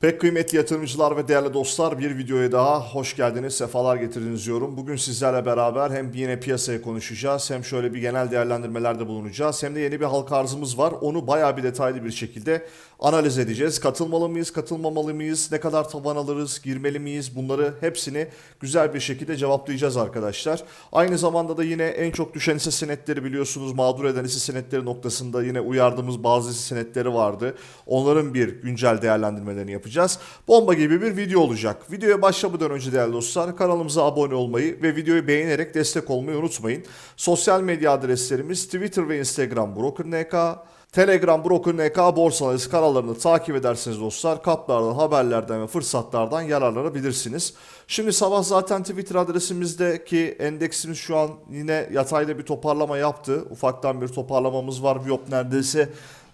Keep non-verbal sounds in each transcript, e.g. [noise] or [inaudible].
Pek kıymetli yatırımcılar ve değerli dostlar bir videoya daha hoş geldiniz, sefalar getirdiniz diyorum. Bugün sizlerle beraber hem yine piyasaya konuşacağız hem şöyle bir genel değerlendirmelerde bulunacağız hem de yeni bir halka arzımız var. Onu bayağı bir detaylı bir şekilde analiz edeceğiz. Katılmalı mıyız, katılmamalı mıyız, ne kadar taban alırız, girmeli miyiz bunları hepsini güzel bir şekilde cevaplayacağız arkadaşlar. Aynı zamanda da yine en çok düşen hisse senetleri biliyorsunuz mağdur eden hisse senetleri noktasında yine uyardığımız bazı hisse senetleri vardı. Onların bir güncel değerlendirmelerini yapacağız. Bomba gibi bir video olacak. Videoya başlamadan önce değerli dostlar kanalımıza abone olmayı ve videoyu beğenerek destek olmayı unutmayın. Sosyal medya adreslerimiz Twitter ve Instagram BrokerNK, Telegram BrokerNK borsa analizi kanallarını takip ederseniz dostlar kaplardan, haberlerden ve fırsatlardan yararlanabilirsiniz. Şimdi sabah zaten Twitter adresimizdeki endeksimiz şu an yine yatayda bir toparlama yaptı. Ufaktan bir toparlamamız var. Viyop neredeyse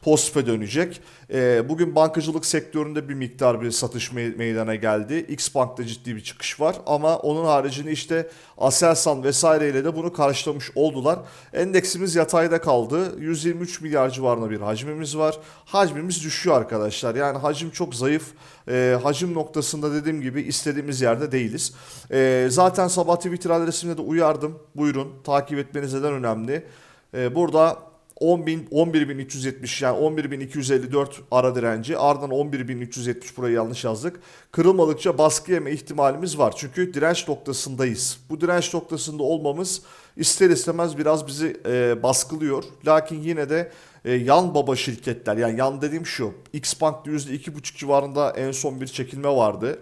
pozitife dönecek. Ee, bugün bankacılık sektöründe bir miktar bir satış me- meydana geldi. X Bank'ta ciddi bir çıkış var ama onun haricinde işte Aselsan vesaireyle de bunu karşılamış oldular. Endeksimiz yatayda kaldı. 123 milyar civarında bir hacmimiz var. Hacmimiz düşüyor arkadaşlar. Yani hacim çok zayıf. Ee, hacim noktasında dediğim gibi istediğimiz yerde değiliz. Ee, zaten sabah Twitter adresimde de uyardım. Buyurun takip etmeniz neden önemli. Ee, burada 10.000 11.370 yani 11.254 ara direnci ardından 11.370 burayı yanlış yazdık. Kırılmadıkça baskı yeme ihtimalimiz var. Çünkü direnç noktasındayız. Bu direnç noktasında olmamız ister istemez biraz bizi e, baskılıyor. Lakin yine de e, yan baba şirketler yani yan dediğim şu. X Bank'ta %2.5 civarında en son bir çekilme vardı.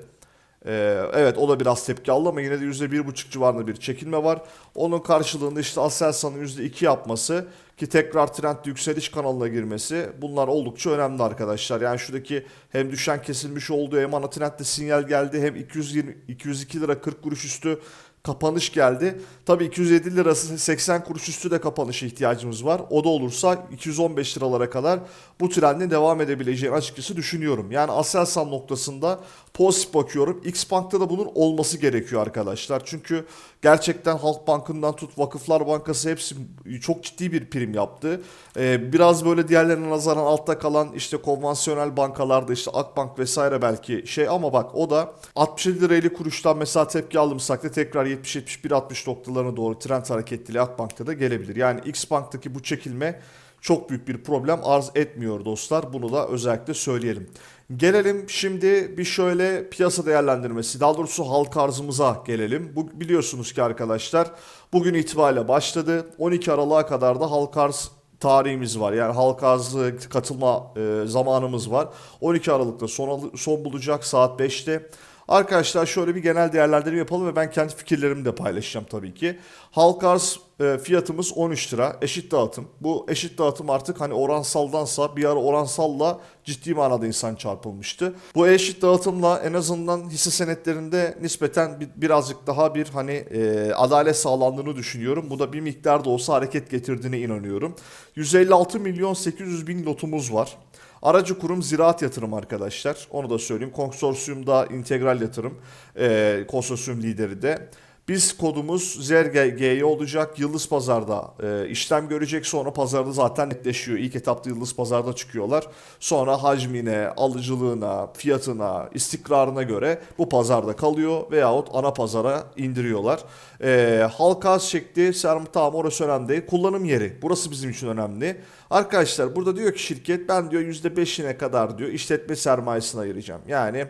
Ee, evet o da biraz tepki aldı ama yine de %1,5 civarında bir çekilme var. Onun karşılığında işte Aselsan'ın %2 yapması ki tekrar trend yükseliş kanalına girmesi bunlar oldukça önemli arkadaşlar. Yani şuradaki hem düşen kesilmiş olduğu hem ana trendde sinyal geldi hem 220 202 lira 40 kuruş üstü kapanış geldi. Tabii 207 lirası 80 kuruş üstü de kapanışa ihtiyacımız var. O da olursa 215 liralara kadar bu trendin devam edebileceğini açıkçası düşünüyorum. Yani Aselsan noktasında pozitif bakıyorum. X Bank'ta da bunun olması gerekiyor arkadaşlar. Çünkü gerçekten Halk Bankı'ndan tut Vakıflar Bankası hepsi çok ciddi bir prim yaptı. Ee, biraz böyle diğerlerine nazaran altta kalan işte konvansiyonel bankalarda işte Akbank vesaire belki şey ama bak o da 67 lira 50 kuruştan mesela tepki aldımsak da tekrar 70-71-60 noktalarına doğru trend hareketliliği Akbank'ta da gelebilir. Yani X Bank'taki bu çekilme çok büyük bir problem arz etmiyor dostlar. Bunu da özellikle söyleyelim. Gelelim şimdi bir şöyle piyasa değerlendirmesi, daha doğrusu halka arzımıza gelelim. Bu biliyorsunuz ki arkadaşlar bugün itibariyle başladı. 12 Aralık'a kadar da halka arz tarihimiz var. Yani halka arzı katılma e, zamanımız var. 12 Aralık'ta son, son bulacak saat 5'te. Arkadaşlar şöyle bir genel değerlendirme yapalım ve ben kendi fikirlerimi de paylaşacağım tabii ki. Halka arz e, fiyatımız 13 lira eşit dağıtım. Bu eşit dağıtım artık hani oransaldansa bir ara oransalla ciddi manada insan çarpılmıştı. Bu eşit dağıtımla en azından hisse senetlerinde nispeten bir, birazcık daha bir hani e, adalet sağlandığını düşünüyorum. Bu da bir miktar da olsa hareket getirdiğine inanıyorum. 156 milyon 800 bin lotumuz var. Aracı kurum ziraat yatırım arkadaşlar. Onu da söyleyeyim. Konsorsiyumda integral yatırım. E, konsorsiyum lideri de. Biz kodumuz ZRG'ye olacak. Yıldız Pazar'da e, işlem görecek. Sonra pazarda zaten netleşiyor. İlk etapta Yıldız Pazar'da çıkıyorlar. Sonra hacmine, alıcılığına, fiyatına, istikrarına göre bu pazarda kalıyor veyahut ana pazara indiriyorlar. E, halka az şekli sermaye tamam orası önemli. Kullanım yeri. Burası bizim için önemli. Arkadaşlar burada diyor ki şirket ben diyor %5'ine kadar diyor işletme sermayesine ayıracağım. Yani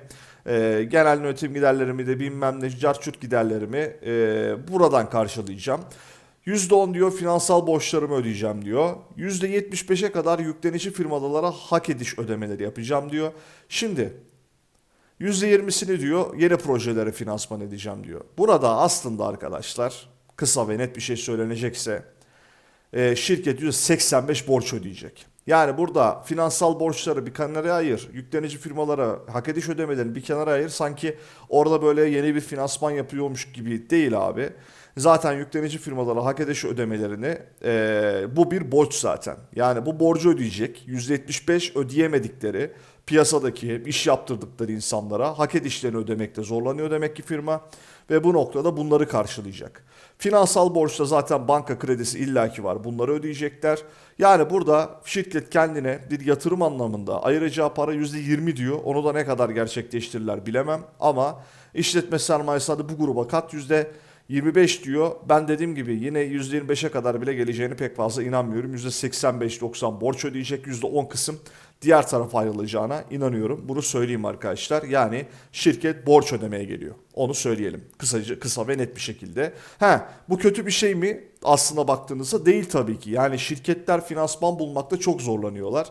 e, genel yönetim giderlerimi de bilmem ne carçurt giderlerimi e, buradan karşılayacağım. %10 diyor finansal borçlarımı ödeyeceğim diyor. %75'e kadar yüklenici firmalara hak ediş ödemeleri yapacağım diyor. Şimdi %20'sini diyor yeni projelere finansman edeceğim diyor. Burada aslında arkadaşlar kısa ve net bir şey söylenecekse e, şirket %85 borç ödeyecek. Yani burada finansal borçları bir kenara ayır, yüklenici firmalara hak ediş ödemelerini bir kenara ayır. Sanki orada böyle yeni bir finansman yapıyormuş gibi değil abi. Zaten yüklenici firmalara hak ediş ödemelerini e, bu bir borç zaten. Yani bu borcu ödeyecek. %75 ödeyemedikleri piyasadaki iş yaptırdıkları insanlara hak edişlerini ödemekte zorlanıyor demek ki firma ve bu noktada bunları karşılayacak. Finansal borçta zaten banka kredisi illaki var. Bunları ödeyecekler. Yani burada şirket kendine bir yatırım anlamında ayıracağı para %20 diyor. Onu da ne kadar gerçekleştirirler bilemem. Ama işletme sermayesi hadi bu gruba kat %25 diyor. Ben dediğim gibi yine %25'e kadar bile geleceğini pek fazla inanmıyorum. %85-90 borç ödeyecek. %10 kısım diğer tarafa ayrılacağına inanıyorum. Bunu söyleyeyim arkadaşlar. Yani şirket borç ödemeye geliyor. Onu söyleyelim. Kısaca, kısa ve net bir şekilde. Ha, bu kötü bir şey mi? Aslında baktığınızda değil tabii ki. Yani şirketler finansman bulmakta çok zorlanıyorlar.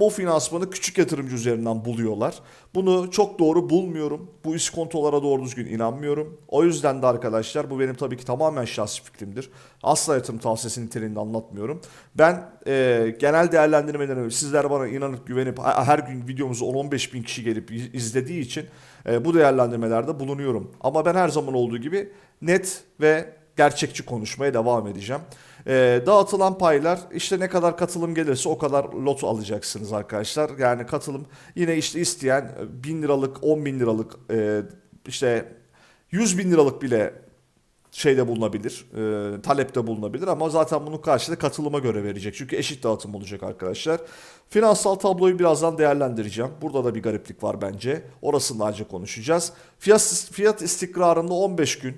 Bu finansmanı küçük yatırımcı üzerinden buluyorlar. Bunu çok doğru bulmuyorum. Bu iskontolara doğru düzgün inanmıyorum. O yüzden de arkadaşlar bu benim tabii ki tamamen şahsi fikrimdir. Asla yatırım tavsiyesi niteliğinde anlatmıyorum. Ben e, genel değerlendirmelerimi sizler bana inanıp güvenip her gün videomuzu 10-15 bin kişi gelip izlediği için e, bu değerlendirmelerde bulunuyorum. Ama ben her zaman olduğu gibi net ve gerçekçi konuşmaya devam edeceğim. E, dağıtılan paylar işte ne kadar katılım gelirse o kadar lot alacaksınız arkadaşlar. Yani katılım yine işte isteyen 1000 liralık 10 bin liralık e, işte 100 bin liralık bile şeyde bulunabilir, e, talepte bulunabilir ama zaten bunun karşılığı katılıma göre verecek. Çünkü eşit dağıtım olacak arkadaşlar. Finansal tabloyu birazdan değerlendireceğim. Burada da bir gariplik var bence. Orasını ancak konuşacağız. Fiyat, fiyat istikrarında 15 gün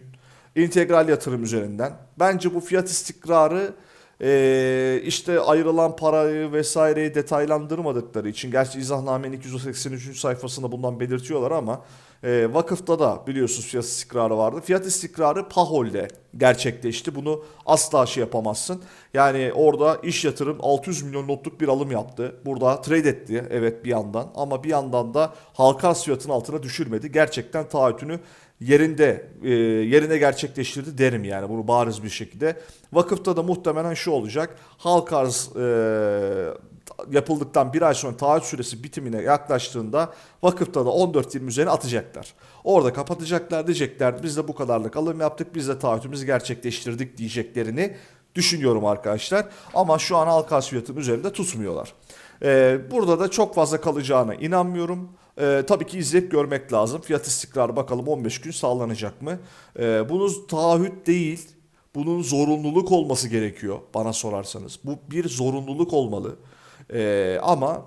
integral yatırım üzerinden. Bence bu fiyat istikrarı e, işte ayrılan parayı vesaireyi detaylandırmadıkları için gerçi izahnamenin 283. sayfasında bundan belirtiyorlar ama e, vakıfta da biliyorsunuz fiyat istikrarı vardı. Fiyat istikrarı Pahol'de gerçekleşti. Bunu asla şey yapamazsın. Yani orada iş yatırım 600 milyon notluk bir alım yaptı. Burada trade etti evet bir yandan ama bir yandan da halka arz fiyatının altına düşürmedi. Gerçekten taahhütünü yerinde e, yerine gerçekleştirdi derim yani bunu bariz bir şekilde. Vakıfta da muhtemelen şu olacak. Halk arz e, yapıldıktan bir ay sonra taahhüt süresi bitimine yaklaştığında vakıfta da 14-20 üzerine atacaklar. Orada kapatacaklar diyecekler biz de bu kadarlık alım yaptık biz de taahhütümüzü gerçekleştirdik diyeceklerini düşünüyorum arkadaşlar. Ama şu an halk arz üzerinde tutmuyorlar. Ee, burada da çok fazla kalacağına inanmıyorum. Ee, tabii ki izleyip görmek lazım. Fiyat istikrarı bakalım 15 gün sağlanacak mı? Ee, bunun taahhüt değil, bunun zorunluluk olması gerekiyor bana sorarsanız. Bu bir zorunluluk olmalı. Ee, ama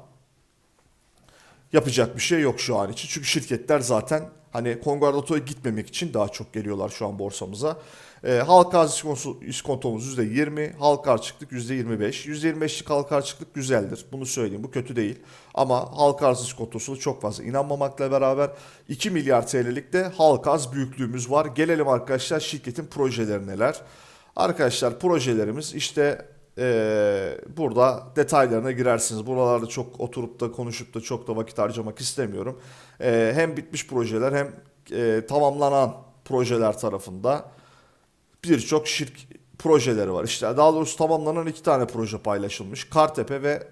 yapacak bir şey yok şu an için. Çünkü şirketler zaten hani Kongardator'a gitmemek için daha çok geliyorlar şu an borsamıza. E, halka arz iskontomuz %20, halka açıklık %25. %25'lik halka açıklık güzeldir. Bunu söyleyeyim. Bu kötü değil. Ama halka arz iskontosuna çok fazla inanmamakla beraber 2 milyar TL'lik de halka arz büyüklüğümüz var. Gelelim arkadaşlar şirketin projeleri neler? Arkadaşlar projelerimiz işte ee, burada detaylarına girersiniz. Buralarda çok oturup da konuşup da çok da vakit harcamak istemiyorum. Ee, hem bitmiş projeler hem e, tamamlanan projeler tarafında birçok şirk projeleri var. İşte daha doğrusu tamamlanan iki tane proje paylaşılmış. Kartepe ve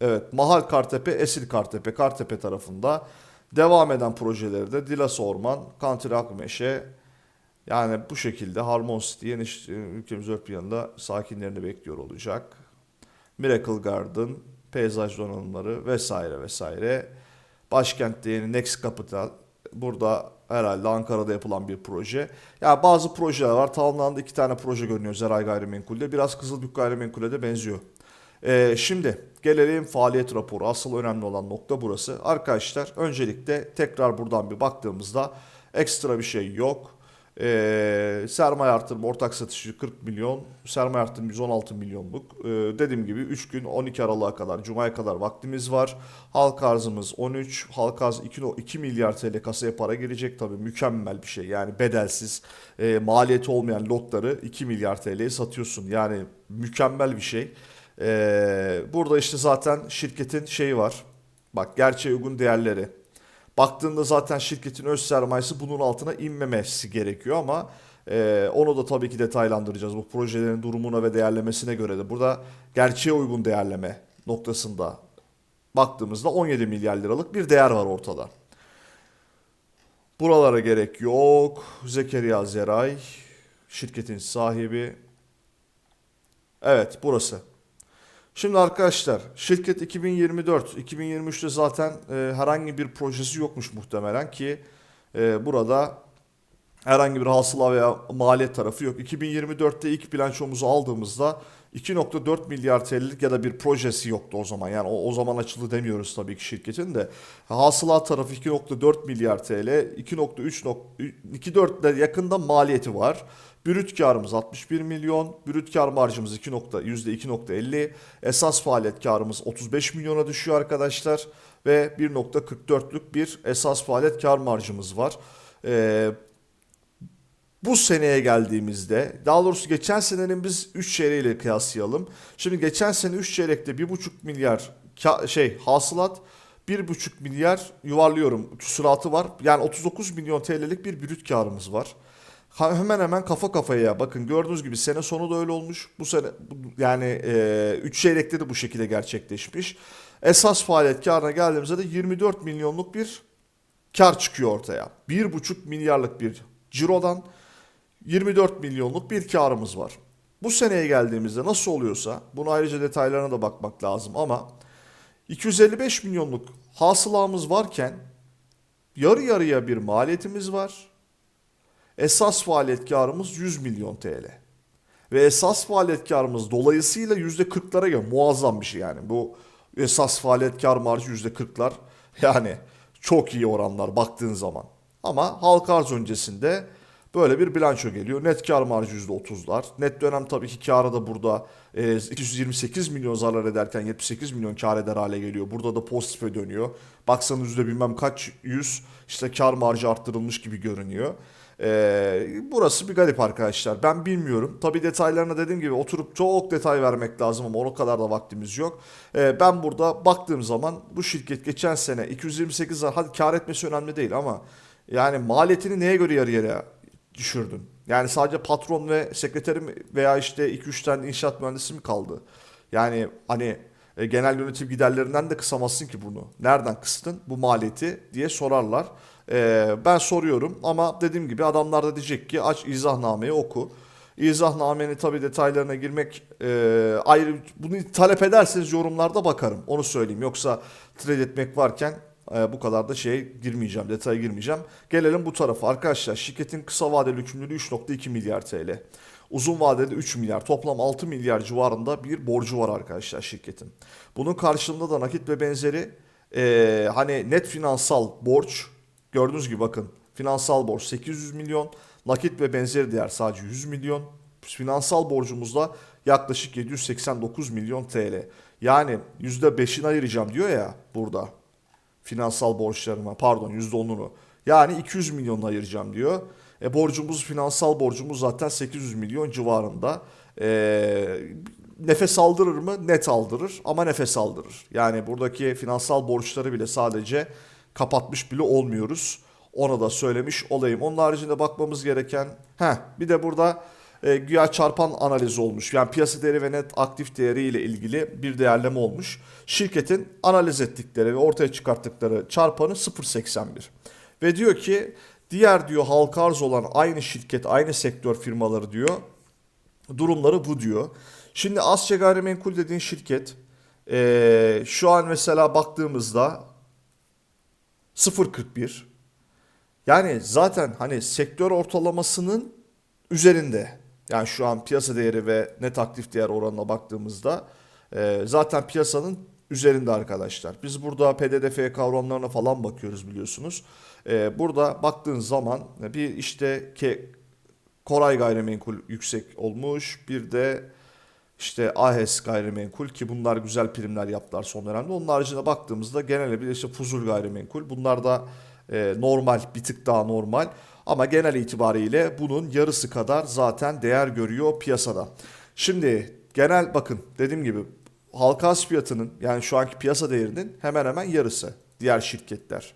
evet Mahal Kartepe, Esil Kartepe, Kartepe tarafında devam eden projeleri de Dilas Orman, Kantili Akmeşe, yani bu şekilde Harmon City yeni ülkemiz dört bir yanında sakinlerini bekliyor olacak. Miracle Garden, peyzaj donanımları vesaire vesaire. Başkentte yeni Next Capital. Burada herhalde Ankara'da yapılan bir proje. Ya yani bazı projeler var. Tamamlandı iki tane proje görünüyor Zeray Gayrimenkul'de. Biraz Kızılbük Gayrimenkul'e de benziyor. Ee, şimdi gelelim faaliyet raporu. Asıl önemli olan nokta burası. Arkadaşlar öncelikle tekrar buradan bir baktığımızda ekstra bir şey yok. Ee, sermaye artırma ortak satışı 40 milyon, sermaye artırma 116 milyonluk. Ee, dediğim gibi 3 gün 12 Aralık'a kadar, Cuma'ya kadar vaktimiz var. Halk arzımız 13, halk arz 2, 2 milyar TL kasaya para gelecek tabii mükemmel bir şey. Yani bedelsiz, e, maliyeti olmayan lotları 2 milyar TL'ye satıyorsun. Yani mükemmel bir şey. Ee, burada işte zaten şirketin şeyi var. Bak gerçeğe uygun değerleri. Baktığında zaten şirketin öz sermayesi bunun altına inmemesi gerekiyor ama e, onu da tabii ki detaylandıracağız. Bu projelerin durumuna ve değerlemesine göre de burada gerçeğe uygun değerleme noktasında baktığımızda 17 milyar liralık bir değer var ortada. Buralara gerek yok. Zekeriya Zeray. şirketin sahibi. Evet burası. Şimdi arkadaşlar şirket 2024, 2023'te zaten e, herhangi bir projesi yokmuş muhtemelen ki e, burada herhangi bir hasıla veya maliyet tarafı yok. 2024'te ilk bilançomuzu aldığımızda 2.4 milyar TL'lik ya da bir projesi yoktu o zaman. Yani o, o zaman açıldı demiyoruz tabii ki şirketin de. Hasılat tarafı 2.4 milyar TL, 2.3 2.4 ile yakında maliyeti var. Brüt karımız 61 milyon, brüt kar marjımız 2 nokta, %2.50, esas faaliyet karımız 35 milyona düşüyor arkadaşlar ve 1.44'lük bir esas faaliyet kar marjımız var. Ee, bu seneye geldiğimizde daha doğrusu geçen senenin biz 3 çeyreğiyle kıyaslayalım. Şimdi geçen sene 3 çeyrekte 1,5 milyar şey hasılat 1,5 milyar yuvarlıyorum küsuratı var. Yani 39 milyon TL'lik bir brüt karımız var. Hemen hemen kafa kafaya bakın gördüğünüz gibi sene sonu da öyle olmuş. Bu sene yani 3 çeyrekte de bu şekilde gerçekleşmiş. Esas faaliyet karına geldiğimizde de 24 milyonluk bir kar çıkıyor ortaya. 1,5 milyarlık bir cirodan 24 milyonluk bir karımız var. Bu seneye geldiğimizde nasıl oluyorsa bunu ayrıca detaylarına da bakmak lazım ama 255 milyonluk hasılamız varken yarı yarıya bir maliyetimiz var. Esas faaliyet karımız 100 milyon TL. Ve esas faaliyet karımız dolayısıyla %40'lara geliyor. Muazzam bir şey yani. Bu esas faaliyet kar marjı %40'lar. [laughs] Yani çok iyi oranlar baktığın zaman. Ama halka arz öncesinde böyle bir bilanço geliyor. Net kar marjı %30'lar. Net dönem tabii ki karı da burada e, 228 milyon zarar ederken 78 milyon kar eder hale geliyor. Burada da pozitife dönüyor. Baksanız yüzde bilmem kaç yüz işte kar marjı arttırılmış gibi görünüyor. Ee, burası bir garip arkadaşlar. Ben bilmiyorum. Tabi detaylarına dediğim gibi oturup çok detay vermek lazım ama o kadar da vaktimiz yok. Ee, ben burada baktığım zaman bu şirket geçen sene 228 lira hadi kar etmesi önemli değil ama yani maliyetini neye göre yarı yarıya düşürdün? Yani sadece patron ve sekreterim veya işte 2-3 tane inşaat mühendisi mi kaldı? Yani hani e, genel yönetim giderlerinden de kısamazsın ki bunu. Nereden kıstın bu maliyeti diye sorarlar. E, ben soruyorum ama dediğim gibi adamlar da diyecek ki aç izahnnameyi oku. İzahnamenin tabi detaylarına girmek e, ayrı bunu talep ederseniz yorumlarda bakarım onu söyleyeyim. Yoksa trade etmek varken e, bu kadar da şeye girmeyeceğim detaya girmeyeceğim. Gelelim bu tarafa arkadaşlar şirketin kısa vadeli yükümlülüğü 3.2 milyar TL. Uzun vadede 3 milyar toplam 6 milyar civarında bir borcu var arkadaşlar şirketin. Bunun karşılığında da nakit ve benzeri e, hani net finansal borç gördüğünüz gibi bakın finansal borç 800 milyon nakit ve benzeri değer sadece 100 milyon finansal borcumuzda yaklaşık 789 milyon TL. Yani %5'ini ayıracağım diyor ya burada finansal borçlarıma pardon %10'unu. Yani 200 milyon ayıracağım diyor. E, borcumuz finansal borcumuz zaten 800 milyon civarında. E, nefes aldırır mı? Net aldırır ama nefes aldırır. Yani buradaki finansal borçları bile sadece kapatmış bile olmuyoruz. Ona da söylemiş olayım. Onun haricinde bakmamız gereken he bir de burada e, güya çarpan analizi olmuş. Yani piyasa değeri ve net aktif değeri ile ilgili bir değerleme olmuş. Şirketin analiz ettikleri ve ortaya çıkarttıkları çarpanı 0.81. Ve diyor ki diğer diyor halka arz olan aynı şirket, aynı sektör firmaları diyor durumları bu diyor. Şimdi Asya Gayrimenkul dediğin şirket e, şu an mesela baktığımızda 0.41 yani zaten hani sektör ortalamasının üzerinde. Yani şu an piyasa değeri ve net aktif değer oranına baktığımızda e, zaten piyasanın üzerinde arkadaşlar. Biz burada PDDF kavramlarına falan bakıyoruz biliyorsunuz. E, burada baktığın zaman bir işte ki Koray gayrimenkul yüksek olmuş. Bir de işte AHES gayrimenkul ki bunlar güzel primler yaptılar son dönemde. Onun haricinde baktığımızda genelde bir işte Fuzul gayrimenkul. Bunlar da e, normal bir tık daha normal. Ama genel itibariyle bunun yarısı kadar zaten değer görüyor piyasada. Şimdi genel bakın dediğim gibi halka arz fiyatının yani şu anki piyasa değerinin hemen hemen yarısı diğer şirketler.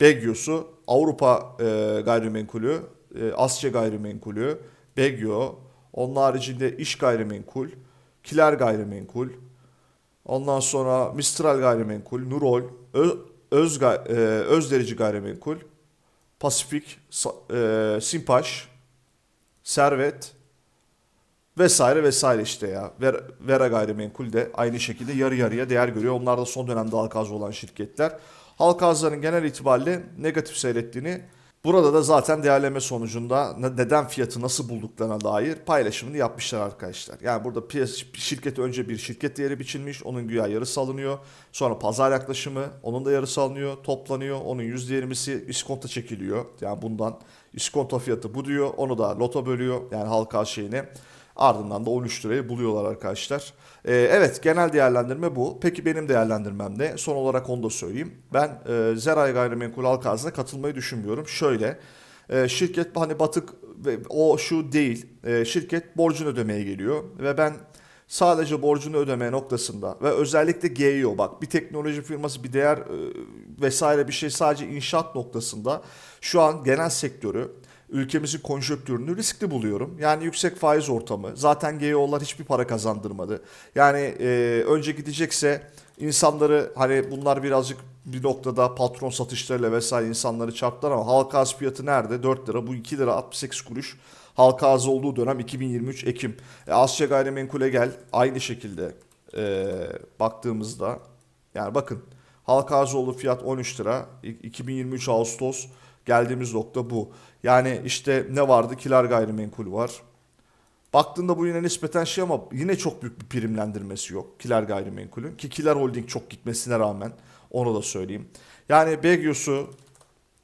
Begyosu, Avrupa e, gayrimenkulü, e, Asya gayrimenkulü, Begyo, onun haricinde iş gayrimenkul, Kiler gayrimenkul, ondan sonra Mistral gayrimenkul, Nurol, Ö, Öz, e, Özderici gayrimenkul, Pasifik, e, Simpaş, Servet vesaire vesaire işte ya. Ver, Vera Gayrimenkul de aynı şekilde yarı yarıya değer görüyor. Onlar da son dönemde halka olan şirketler. Halka genel itibariyle negatif seyrettiğini burada da zaten değerleme sonucunda ne- neden fiyatı nasıl bulduklarına dair paylaşımını yapmışlar arkadaşlar. Yani burada şirket önce bir şirket değeri biçilmiş. Onun güya yarısı alınıyor. Sonra pazar yaklaşımı onun da yarısı alınıyor. Toplanıyor. Onun %20'si iskonto çekiliyor. Yani bundan iskonto fiyatı bu diyor. Onu da loto bölüyor. Yani halka arz şeyine. Ardından da 13 lirayı buluyorlar arkadaşlar. Ee, evet genel değerlendirme bu. Peki benim değerlendirmem ne? Son olarak onu da söyleyeyim. Ben e, Zeray Gayrimenkul halka arzına katılmayı düşünmüyorum. Şöyle e, şirket hani batık ve o şu değil. E, şirket borcunu ödemeye geliyor ve ben sadece borcunu ödeme noktasında ve özellikle GEO bak bir teknoloji firması bir değer e, vesaire bir şey sadece inşaat noktasında şu an genel sektörü ülkemizin konjonktürünü riskli buluyorum. Yani yüksek faiz ortamı. Zaten GEO'lar hiçbir para kazandırmadı. Yani e, önce gidecekse insanları hani bunlar birazcık bir noktada patron satışlarıyla vesaire insanları çarptılar ama halka arz fiyatı nerede? 4 lira. Bu 2 lira 68 kuruş. Halka arz olduğu dönem 2023 Ekim. E, Asya Gayrimenkul'e gel. Aynı şekilde e, baktığımızda yani bakın halka arz olduğu fiyat 13 lira. İ- 2023 Ağustos geldiğimiz nokta bu. Yani işte ne vardı? Kilar gayrimenkul var. Baktığında bu yine nispeten şey ama yine çok büyük bir primlendirmesi yok Kiler gayrimenkulün. Ki Kiler Holding çok gitmesine rağmen onu da söyleyeyim. Yani Begios'u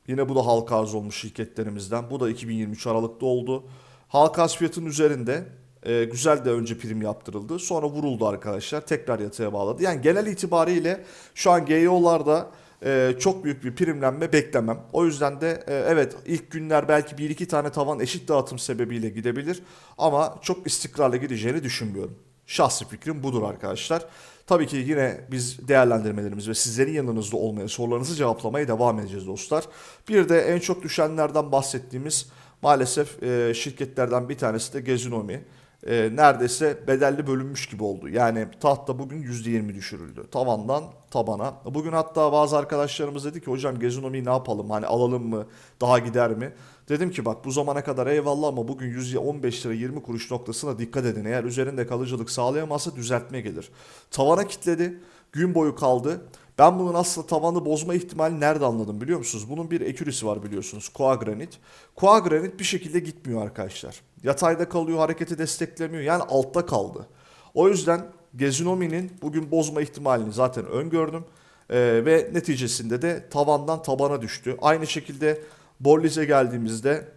yine bu da halka arz olmuş şirketlerimizden. Bu da 2023 Aralık'ta oldu. Halka arz fiyatının üzerinde e, güzel de önce prim yaptırıldı. Sonra vuruldu arkadaşlar. Tekrar yatıya bağladı. Yani genel itibariyle şu an GEO'larda e, çok büyük bir primlenme beklemem. O yüzden de e, evet ilk günler belki bir iki tane tavan eşit dağıtım sebebiyle gidebilir. Ama çok istikrarlı gideceğini düşünmüyorum. Şahsi fikrim budur arkadaşlar. Tabii ki yine biz değerlendirmelerimiz ve sizlerin yanınızda olmaya, sorularınızı cevaplamaya devam edeceğiz dostlar. Bir de en çok düşenlerden bahsettiğimiz maalesef e, şirketlerden bir tanesi de Gezinomi. E, neredeyse bedelli bölünmüş gibi oldu. Yani tahta bugün %20 düşürüldü. Tavandan tabana. Bugün hatta bazı arkadaşlarımız dedi ki hocam Gezinomi'yi ne yapalım? Hani alalım mı? Daha gider mi? Dedim ki bak bu zamana kadar eyvallah ama bugün 115 lira 20 kuruş noktasına dikkat edin. Eğer üzerinde kalıcılık sağlayamazsa düzeltme gelir. Tavana kitledi. Gün boyu kaldı. Ben bunun aslında tavanı bozma ihtimali nerede anladım biliyor musunuz? Bunun bir ekürisi var biliyorsunuz. Koa granit. Koa granit bir şekilde gitmiyor arkadaşlar. Yatayda kalıyor, hareketi desteklemiyor. Yani altta kaldı. O yüzden Gezinomi'nin bugün bozma ihtimalini zaten öngördüm. Ee, ve neticesinde de tavandan tabana düştü. Aynı şekilde Borliz'e geldiğimizde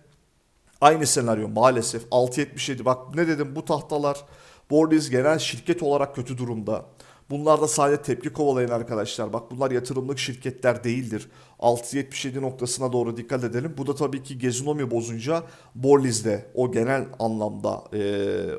Aynı senaryo maalesef 6.77 bak ne dedim bu tahtalar Borliz genel şirket olarak kötü durumda. Bunlar da sadece tepki kovalayın arkadaşlar. Bak bunlar yatırımlık şirketler değildir. 6.77 noktasına doğru dikkat edelim. Bu da tabii ki Gezinomi bozunca Borliz'de o genel anlamda e,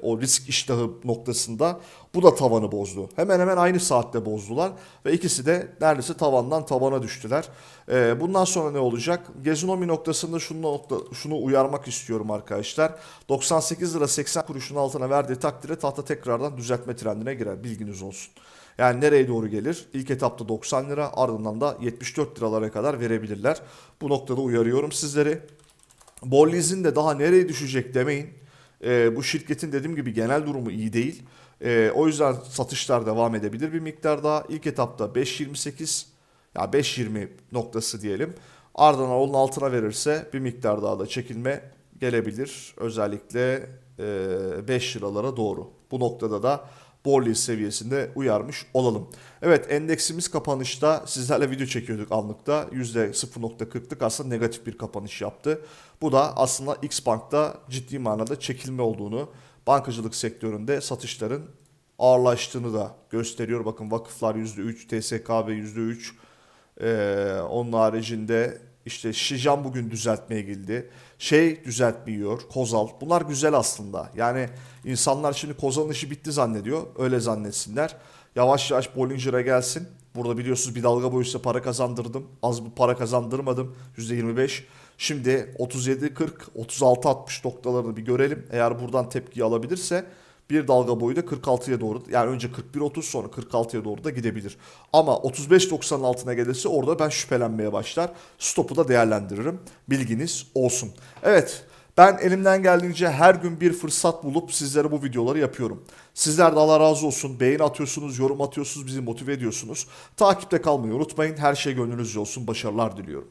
o risk iştahı noktasında bu da tavanı bozdu. Hemen hemen aynı saatte bozdular ve ikisi de neredeyse tavandan tabana düştüler. E, bundan sonra ne olacak? Gezinomi noktasında şunu, nokta, şunu uyarmak istiyorum arkadaşlar. 98 lira 80 kuruşun altına verdiği takdirde tahta tekrardan düzeltme trendine girer. Bilginiz olsun. Yani nereye doğru gelir? İlk etapta 90 lira ardından da 74 liralara kadar verebilirler. Bu noktada uyarıyorum sizleri. Borliz'in de daha nereye düşecek demeyin. Ee, bu şirketin dediğim gibi genel durumu iyi değil. Ee, o yüzden satışlar devam edebilir bir miktar daha. İlk etapta 5.28 ya 5.20 noktası diyelim. Ardından onun altına verirse bir miktar daha da çekilme gelebilir. Özellikle e, 5 liralara doğru. Bu noktada da Borliz seviyesinde uyarmış olalım. Evet endeksimiz kapanışta sizlerle video çekiyorduk anlıkta. %0.40'lık aslında negatif bir kapanış yaptı. Bu da aslında X Bank'ta ciddi manada çekilme olduğunu, bankacılık sektöründe satışların ağırlaştığını da gösteriyor. Bakın vakıflar %3, TSKB %3, ee, onun haricinde işte Şijan bugün düzeltmeye girdi. Şey düzeltmiyor, Kozal. Bunlar güzel aslında. Yani insanlar şimdi Kozal'ın işi bitti zannediyor. Öyle zannetsinler. Yavaş yavaş Bollinger'a gelsin. Burada biliyorsunuz bir dalga boyu size para kazandırdım. Az bir para kazandırmadım. %25. Şimdi 37-40, 36-60 noktalarını bir görelim. Eğer buradan tepki alabilirse bir dalga boyu da 46'ya doğru yani önce 41-30 sonra 46'ya doğru da gidebilir. Ama 35-90'ın altına gelirse orada ben şüphelenmeye başlar. Stopu da değerlendiririm. Bilginiz olsun. Evet Ben elimden geldiğince her gün bir fırsat bulup sizlere bu videoları yapıyorum. Sizler de Allah razı olsun. Beğeni atıyorsunuz, yorum atıyorsunuz, bizi motive ediyorsunuz. Takipte kalmayı unutmayın. Her şey gönlünüzce olsun. Başarılar diliyorum.